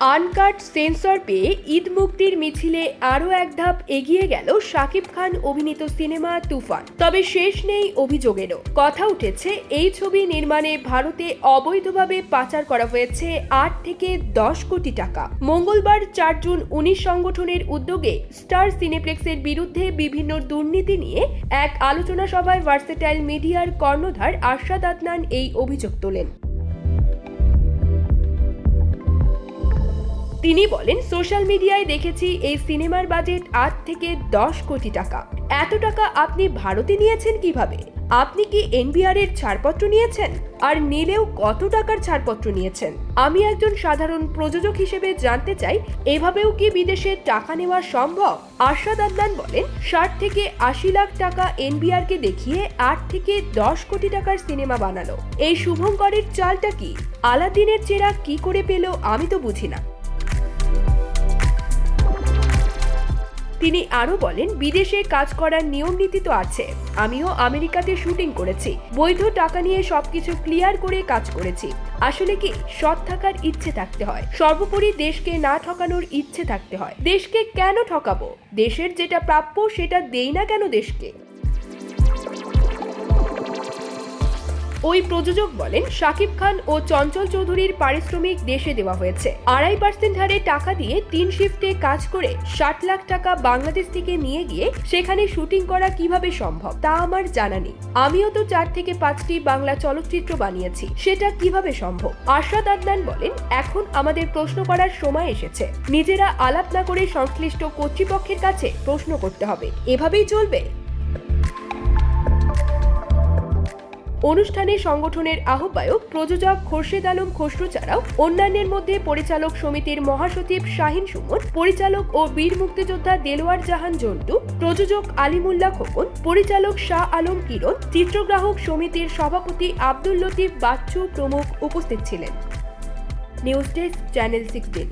Uncut sensor পেয়ে ঈদ মুক্তির মিছিলে আরও এক ধাপ এগিয়ে গেল শাকিব খান অভিনীত সিনেমা তুফান। তবে শেষ নেই অভিযোগেরও। কথা উঠেছে, এই ছবি নির্মাণে ভারতে অবৈধভাবে পাচার করা হয়েছে আট থেকে দশ কোটি টাকা। মঙ্গলবার চার জুন উনিশ সংগঠনের উদ্যোগে স্টার সিনেপ্লেক্সের বিরুদ্ধে বিভিন্ন দুর্নীতি নিয়ে এক আলোচনা সভায় ভার্সেটাইল মিডিয়ার কর্ণধার আশাদ আদনান এই অভিযোগ তোলেন। তিনি বলেন, সোশ্যাল মিডিয়ায় দেখেছি এই সিনেমার বাজেট আট থেকে দশ কোটি টাকা। এত টাকা আপনি ভারতে নিয়েছেন কীভাবে? আপনি কি এনবিআর এর ছাড়পত্র নিয়েছেন? আর নিলেও কত টাকার ছাড়পত্র নিয়েছেন? আমি একজন সাধারণ প্রযোজক হিসেবে জানতে চাই, এভাবেও কি বিদেশে টাকা নেওয়া সম্ভব? আশাদ আদনান বলেন, ষাট থেকে আশি লাখ টাকা এনবিআর কে দেখিয়ে আট থেকে দশ কোটি টাকার সিনেমা বানালো। এই শুভঙ্করের চালটা কি? আলাদিনের চেরা কি করে পেল আমি তো বুঝি না। তিনি আরও বলেন, বিদেশে কাজ করার নিয়ম নীতি তো আছে। আমিও আমেরিকাতে শুটিং করেছি। বৈধ টাকা নিয়ে সবকিছু ক্লিয়ার করে কাজ করেছি। আসলে কি, সৎ থাকার ইচ্ছে থাকতে হয়। সর্বোপরি দেশকে না ঠকানোর ইচ্ছে থাকতে হয়। দেশকে কেন ঠকাবো? দেশের যেটা প্রাপ্য সেটা দেই না কেন দেশকে? ওই প্রযোজক বলেন, শাকিব খান ও চঞ্চল চৌধুরীর পারিশ্রমিক দেশে দেওয়া হয়েছে। আড়াই পার্সেন্ট হারে টাকা দিয়ে তিন শিফটে কাজ করে ষাট লাখ টাকা বাংলাদেশ থেকে নিয়ে গিয়ে সেখানে শুটিং করা কীভাবে সম্ভব, তা আমার জানা নেই। আমিও তো চার থেকে পাঁচটি বাংলা চলচ্চিত্র বানিয়েছি, সেটা কীভাবে সম্ভব? আশাদ আদনান বলেন, এখন আমাদের প্রশ্ন করার সময় এসেছে। নিজেরা আলাপ না করে সংশ্লিষ্ট কর্তৃপক্ষের কাছে প্রশ্ন করতে হবে। এভাবেই চলবে? অনুষ্ঠানে সংগঠনের আহ্বায়ক প্রযোজক খোরশেদ আলম খসরু ছাড়াও অন্যান্যের মধ্যে পরিচালক সমিতির মহাসচিব শাহিন সুমন, পরিচালক ও বীর মুক্তিযোদ্ধা দেলোয়ার জাহান জন্টু, প্রযোজক আলিমুল্লাহ খোকন, পরিচালক শাহ আলম কিরণ, চিত্রগ্রাহক সমিতির সভাপতি আব্দুল লতিফ বাচ্চু প্রমুখ উপস্থিত ছিলেন। News desk channel sixteen.